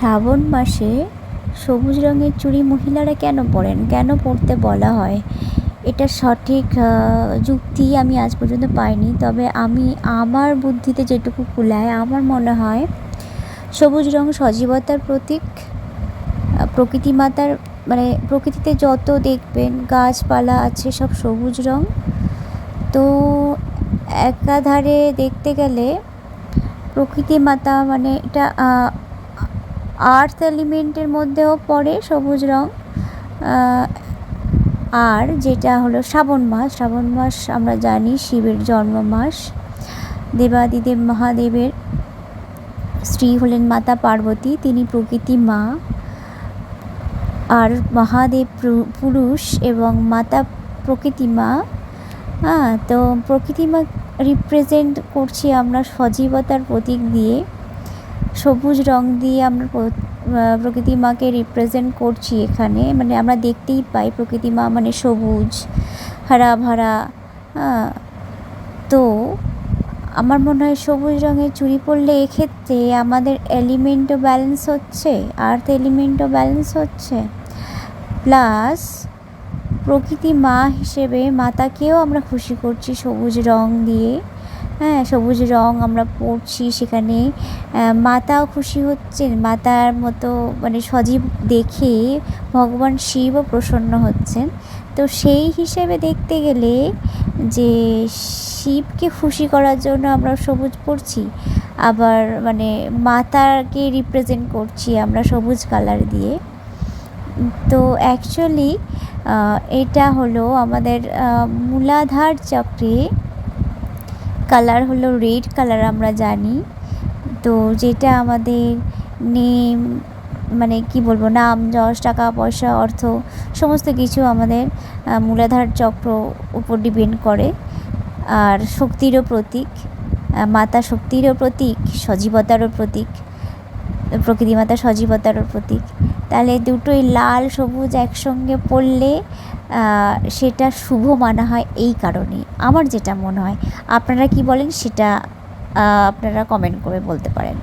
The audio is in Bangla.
শ্রাবণ মাসে সবুজ রঙের চুড়ি মহিলারা কেন পরেন? কেন পরতে বলা হয়? এটা সঠিক যুক্তি আমি আজ পর্যন্ত পাইনি। তবে আমি আমার বুদ্ধিতে যেটুকু কুলায়, আমার মনে হয় সবুজ রং সজীবতার প্রতীক প্রকৃতি মাতার মানে প্রকৃতিতে যত দেখবেন, গাছপালা আছে, সব সবুজ রং। তো একাধারে দেখতে গেলে প্রকৃতি মাতা মানে এটা আর্থ এলিমেন্টের মধ্যেও পড়ে সবুজ রং। আর যেটা হলো শ্রাবণ মাস শ্রাবণ মাস আমরা জানি শিবের জন্ম মাস। দেবাদিদেব মহাদেবের স্ত্রী হলেন মাতা পার্বতী, তিনি প্রকৃতি মা। আর মহাদেব পুরুষ এবং মাতা প্রকৃতি মা। হ্যাঁ তো প্রকৃতি মা রিপ্রেজেন্ট করছি আমরা সজীবতার প্রতীক দিয়ে। সবুজ রং দিয়ে আমরা প্রকৃতি মাকে রিপ্রেজেন্ট করছি এখানে। মানে আমরা দেখতেই পাই প্রকৃতি মা মানে সবুজ, হারা ভরা তো আমার মনে হয় সবুজ রঙের চুড়ি পরলে এক্ষেত্রে আমাদের এলিমেন্টও ব্যালেন্স হচ্ছে আর্থ এলিমেন্টও ব্যালেন্স হচ্ছে। প্লাস প্রকৃতি মা হিসেবে মাতাকেও আমরা খুশি করছি সবুজ রং দিয়ে। হ্যাঁ সবুজ রং আমরা পরছি সেখানে। মাতাও খুশি হচ্ছেন। মাতার মতো মানে সজীব দেখে ভগবান শিবও প্রসন্ন হচ্ছেন। তো সেই হিসেবে দেখতে গেলে যে শিবকে খুশি করার জন্য আমরা সবুজ পরছি, আবার মানে মাতাকে রিপ্রেজেন্ট করছি আমরা সবুজ কালার দিয়ে। তো অ্যাকচুয়ালি এটা হলো আমাদের মূলাধার চক্রে কালার হলো রেড কালার আমরা জানি। তো যেটা আমাদের নেম মানে কি বলব, নাম, যশ, টাকা, পয়সা, অর্থ, সমস্ত কিছু আমাদের মূলাধার চক্র উপর ডিপেন্ড করে। আর শক্তিরও প্রতীক মাতা শক্তিরও প্রতীক, সজীবতারও প্রতীক প্রকৃতি মাতা সজীবতারও প্রতীক। তাহলে দুটোই লাল, সবুজ একসঙ্গে পড়লে সেটা শুভ মানা হয় এই কারণে। আমার যেটা মনে হয়, আপনারা কি বলেন সেটা আপনারা কমেন্ট করে বলতে পারেন।